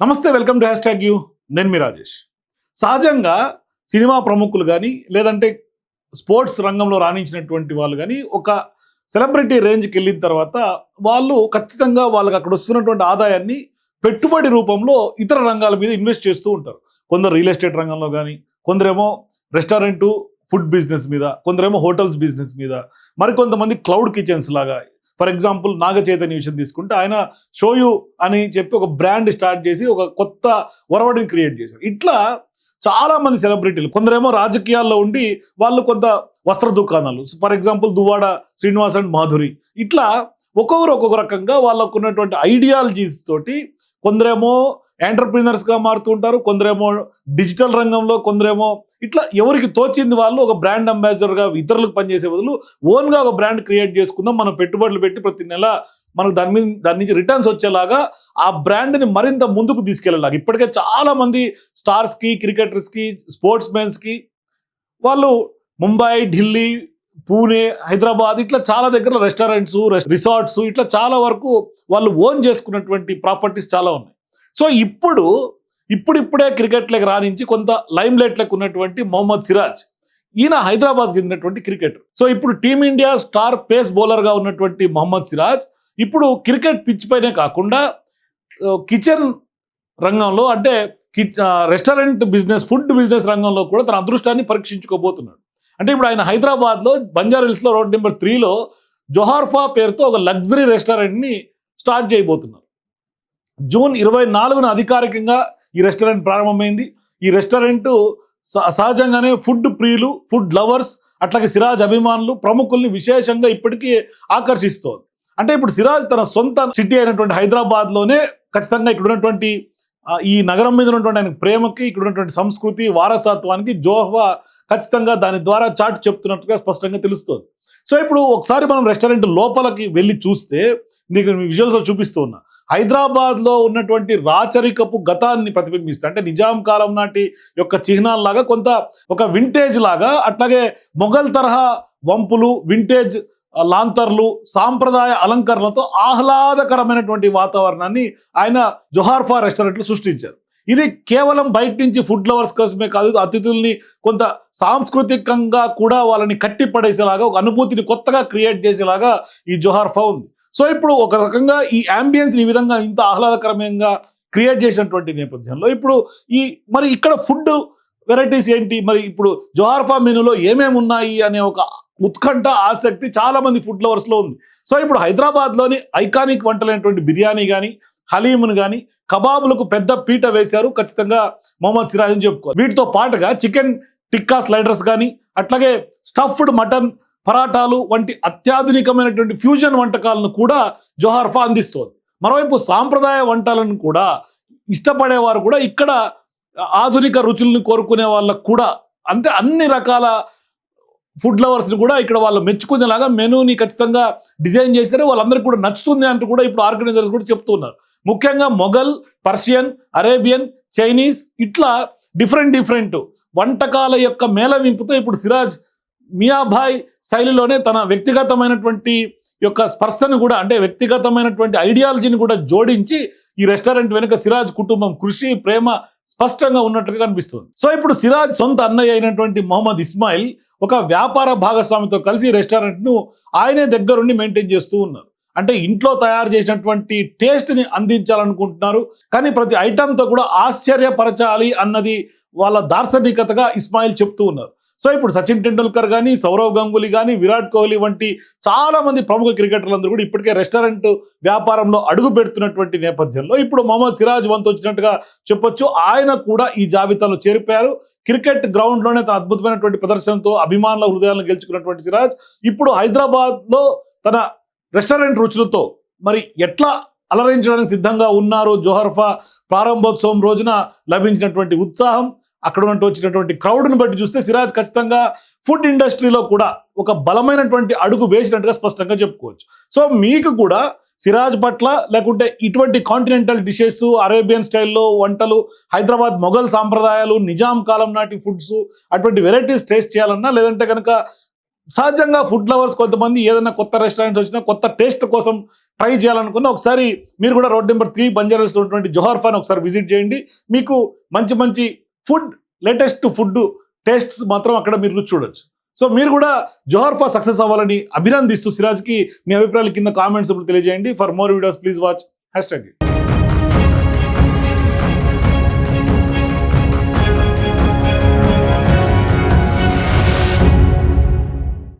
నమస్తే welcome to hashtag you. నేను మీ రాజేష్. సహజంగా సినిమా ప్రముఖులు కానీ లేదంటే స్పోర్ట్స్ రంగంలో రాణించినటువంటి వాళ్ళు కానీ ఒక సెలబ్రిటీ రేంజ్కి వెళ్ళిన తర్వాత వాళ్ళు ఖచ్చితంగా వాళ్ళకి అక్కడ వస్తున్నటువంటి ఆదాయాన్ని పెట్టుబడి రూపంలో ఇతర రంగాల మీద ఇన్వెస్ట్ చేస్తూ ఉంటారు. కొందరు రియల్ ఎస్టేట్ రంగంలో కానీ కొందరేమో రెస్టారెంట్ ఫుడ్ బిజినెస్ మీద కొందరేమో హోటల్స్ బిజినెస్ మీద మరికొంతమంది క్లౌడ్ కిచెన్స్ లాగా ఫర్ ఎగ్జాంపుల్ నాగ చైతన్య విషయం తీసుకుంటే ఆయన షోయు అని చెప్పి ఒక బ్రాండ్ స్టార్ట్ చేసి ఒక కొత్త ఒరవడిని క్రియేట్ చేశారు. ఇట్లా చాలా మంది సెలబ్రిటీలు కొందరేమో రాజకీయాల్లో ఉండి వాళ్ళు కొంత వస్త్ర దుకాణాలు for example Duvvada Srinivas and Madhuri. ఇట్లా ఒక్కొక్కరు ఒక్కొక్క రకంగా వాళ్ళకు ఉన్నటువంటి ఐడియాలజీస్ తోటి కొందరేమో ఎంటర్ప్రీనర్స్గా మారుతూ ఉంటారు కొందరేమో డిజిటల్ రంగంలో కొందరేమో ఇట్లా ఎవరికి తోచింది వాళ్ళు ఒక బ్రాండ్ అంబాసిడర్గా ఇతరులకు పనిచేసే బదులు ఓన్గా ఒక బ్రాండ్ క్రియేట్ చేసుకుందాం. మనం పెట్టుబడులు పెట్టి ప్రతి నెల మనకు దాని మీద దాని నుంచి రిటర్న్స్ వచ్చేలాగా ఆ బ్రాండ్ని మరింత ముందుకు తీసుకెళ్ళేలాగా. ఇప్పటికే చాలామంది స్టార్స్కి క్రికెటర్స్కి స్పోర్ట్స్ మెన్స్కి వాళ్ళు ముంబై ఢిల్లీ పూణే హైదరాబాద్ ఇట్లా చాలా దగ్గర రెస్టారెంట్స్ రిసార్ట్స్ ఇట్లా చాలా వరకు వాళ్ళు ఓన్ చేసుకున్నటువంటి ప్రాపర్టీస్ చాలా ఉన్నాయి. సో ఇప్పుడు ఇప్పుడిప్పుడే క్రికెట్లకు రాణించి కొంత లైమ్ లైట్లకు ఉన్నటువంటి మొహమ్మద్ సిరాజ్ ఈయన హైదరాబాద్ చెందినటువంటి క్రికెటర్. సో ఇప్పుడు టీమిండియా స్టార్ పేస్ బౌలర్గా ఉన్నటువంటి మొహమ్మద్ సిరాజ్ ఇప్పుడు క్రికెట్ పిచ్ పైనే కాకుండా కిచెన్ రంగంలో అంటే రెస్టారెంట్ బిజినెస్ ఫుడ్ బిజినెస్ రంగంలో కూడా తన అదృష్టాన్ని పరీక్షించుకోబోతున్నాడు. అంటే ఇప్పుడు ఆయన హైదరాబాద్లో బంజారా హిల్స్లో రోడ్ నెంబర్ త్రీలో జొహార్ఫా పేరుతో ఒక లగ్జరీ రెస్టారెంట్ని స్టార్ట్ చేయబోతున్నారు. జూన్ ఇరవై నాలుగున అధికారికంగా ఈ రెస్టారెంట్ ప్రారంభమైంది. ఈ రెస్టారెంట్ స- సహజంగానే ఫుడ్ ప్రియులు ఫుడ్ లవర్స్ అట్లాగే సిరాజ్ అభిమానులు ప్రముఖుల్ని విశేషంగా ఇప్పటికీ ఆకర్షిస్తోంది. అంటే ఇప్పుడు సిరాజ్ తన సొంత సిటీ అయినటువంటి హైదరాబాద్లోనే ఖచ్చితంగా ఇక్కడ ఉన్నటువంటి ఈ నగరం మీద ఉన్నటువంటి ఆయన ప్రేమకి ఇక్కడ ఉన్నటువంటి సంస్కృతి వారసత్వానికి జోహ్వా ఖచ్చితంగా దాని ద్వారా చాటు చెప్తున్నట్టుగా స్పష్టంగా తెలుస్తుంది. సో ఇప్పుడు ఒకసారి మనం రెస్టారెంట్ లోపలికి వెళ్ళి చూస్తే నీకు విజువల్స్లో చూపిస్తూ ఉన్నా. హైదరాబాద్లో ఉన్నటువంటి రాచరికపు గతాన్ని ప్రతిబింబిస్తే అంటే నిజాం కాలం నాటి యొక్క చిహ్నాల్లాగా కొంత ఒక వింటేజ్ లాగా అట్లాగే మొఘల్ తరహా వంపులు వింటేజ్ లాంతర్లు సాంప్రదాయ అలంకరణలతో ఆహ్లాదకరమైనటువంటి వాతావరణాన్ని ఆయన జొహార్ఫా రెస్టారెంట్లు సృష్టించారు. ఇది కేవలం బయట నుంచి ఫుడ్ లవర్స్ కోసమే కాదు అతిథుల్ని కొంత సాంస్కృతికంగా కూడా వాళ్ళని కట్టిపడేసేలాగా ఒక అనుభూతిని కొత్తగా క్రియేట్ చేసేలాగా ఈ జొహార్ఫా ఉంది. సో ఇప్పుడు ఒక రకంగా ఈ అంబియన్స్ ఈ విధంగా ఇంత ఆహ్లాదకరంగా క్రియేట్ చేసినటువంటి నేపథ్యంలో ఇప్పుడు ఈ మరి ఇక్కడ ఫుడ్ వెరైటీస్ ఏంటి? మరి ఇప్పుడు జోహార్ఫా మెనూలో ఏమేమి ఉన్నాయి అనే ఒక ఉత్కంఠ ఆసక్తి చాలా మంది ఫుడ్ లవర్స్లో ఉంది. సో ఇప్పుడు హైదరాబాద్లోని ఐకానిక్ వంటలైనటువంటి బిర్యానీ కానీ హలీమును కానీ కబాబులకు పెద్ద పీట వేశారు ఖచ్చితంగా మొహమ్మద్ సిరాజ్ అని చెప్పుకోవాలి. వీటితో పాటుగా చికెన్ టిక్కా స్లైడర్స్ కానీ అట్లాగే స్టఫ్డ్ మటన్ పరాటాలు వంటి అత్యాధునికమైనటువంటి ఫ్యూజన్ వంటకాలను కూడా జోహార్ఫా అందిస్తోంది. మరోవైపు సాంప్రదాయ వంటలను కూడా ఇష్టపడేవారు కూడా ఇక్కడ ఆధునిక రుచులను కోరుకునే వాళ్ళకు కూడా అంటే అన్ని రకాల ఫుడ్ లవర్స్ని కూడా ఇక్కడ వాళ్ళు మెచ్చుకునేలాగా మెనూని ఖచ్చితంగా డిజైన్ చేశారు. వాళ్ళందరికీ కూడా నచ్చుతుంది అంటూ కూడా ఇప్పుడు ఆర్గనైజర్స్ కూడా చెప్తున్నారు ముఖ్యంగా మొఘల్ పర్షియన్ అరేబియన్ చైనీస్ ఇట్లా డిఫరెంట్ డిఫరెంట్ వంటకాల యొక్క మేళవింపుతో ఇప్పుడు సిరాజ్ మియాభాయ్ శైలిలోనే తన వ్యక్తిగతమైనటువంటి యొక్క స్పర్శను కూడా అంటే వ్యక్తిగతమైనటువంటి ఐడియాలజీని కూడా జోడించి ఈ రెస్టారెంట్ వెనుక సిరాజ్ కుటుంబం కృషి ప్రేమ స్పష్టంగా ఉన్నట్లుగా కనిపిస్తుంది. సో ఇప్పుడు సిరాజ్ సొంత అన్నయ్య అయినటువంటి మొహమ్మద్ ఇస్మాయిల్ ఒక వ్యాపార భాగస్వామితో కలిసి రెస్టారెంట్ను ఆయనే దగ్గరుండి మెయింటైన్ చేస్తూ ఉన్నారు. అంటే ఇంట్లో తయారు చేసినటువంటి టేస్ట్ని అందించాలనుకుంటున్నారు. కానీ ప్రతి ఐటమ్తో కూడా ఆశ్చర్యపరచాలి అన్నది వాళ్ళ దార్శనికతగా ఇస్మాయిల్ చెప్తూ ఉన్నారు. సో ఇప్పుడు సచిన్ టెండూల్కర్ కానీ సౌరవ్ గంగులీ కానీ విరాట్ కోహ్లీ వంటి చాలా మంది ప్రముఖ క్రికెటర్లందరూ కూడా ఇప్పటికే రెస్టారెంట్ వ్యాపారంలో అడుగు పెడుతున్నటువంటి నేపథ్యంలో ఇప్పుడు మొహమ్మద్ సిరాజ్ వంతు వచ్చినట్టుగా చెప్పొచ్చు. ఆయన కూడా ఈ జాబితాలో చేరిపోయారు. క్రికెట్ గ్రౌండ్లోనే తన అద్భుతమైనటువంటి ప్రదర్శనతో అభిమానుల హృదయాలను గెలుచుకున్నటువంటి సిరాజ్ ఇప్పుడు హైదరాబాద్లో తన రెస్టారెంట్ రుచులతో మరి ఎట్లా అలరించడానికి సిద్ధంగా ఉన్నారు జోహర్ఫా ప్రారంభోత్సవం రోజున లభించినటువంటి ఉత్సాహం అక్కడ ఉన్నట్టు వచ్చినటువంటి క్రౌడ్ని బట్టి చూస్తే సిరాజ్ ఖచ్చితంగా ఫుడ్ ఇండస్ట్రీలో కూడా ఒక బలమైనటువంటి అడుగు వేసినట్టుగా స్పష్టంగా చెప్పుకోవచ్చు. సో మీకు కూడా సిరాజ్ పట్ల లేకుంటే ఇటువంటి కాంటినెంటల్ డిషెస్ అరేబియన్ స్టైల్లో వంటలు హైదరాబాద్ మొఘల్ సాంప్రదాయాలు నిజాం కాలం నాటి ఫుడ్స్ అటువంటి వెరైటీస్ టేస్ట్ చేయాలన్నా లేదంటే కనుక సహజంగా ఫుడ్ లవర్స్ కొంతమంది ఏదైనా కొత్త రెస్టారెంట్స్ వచ్చినా కొత్త టేస్ట్ కోసం ట్రై చేయాలనుకున్న ఒకసారి మీరు కూడా రోడ్ నెంబర్ త్రీ బంజారాస్లో ఉన్నటువంటి జోహార్ ఫాన్ ఒకసారి విజిట్ చేయండి. మీకు మంచి మంచి ఫుడ్ లేటెస్ట్ ఫుడ్ టేస్ట్స్ మాత్రం అక్కడ మీరు రుచి చూడొచ్చు. సో మీరు కూడా జోహార్ ఫార్ సక్సెస్ అవ్వాలని అభినందిస్తూ సిరాజ్కి మీ అభిప్రాయాలు కింద కామెంట్స్ తెలియజేయండి. For more videos please watch. Hashtag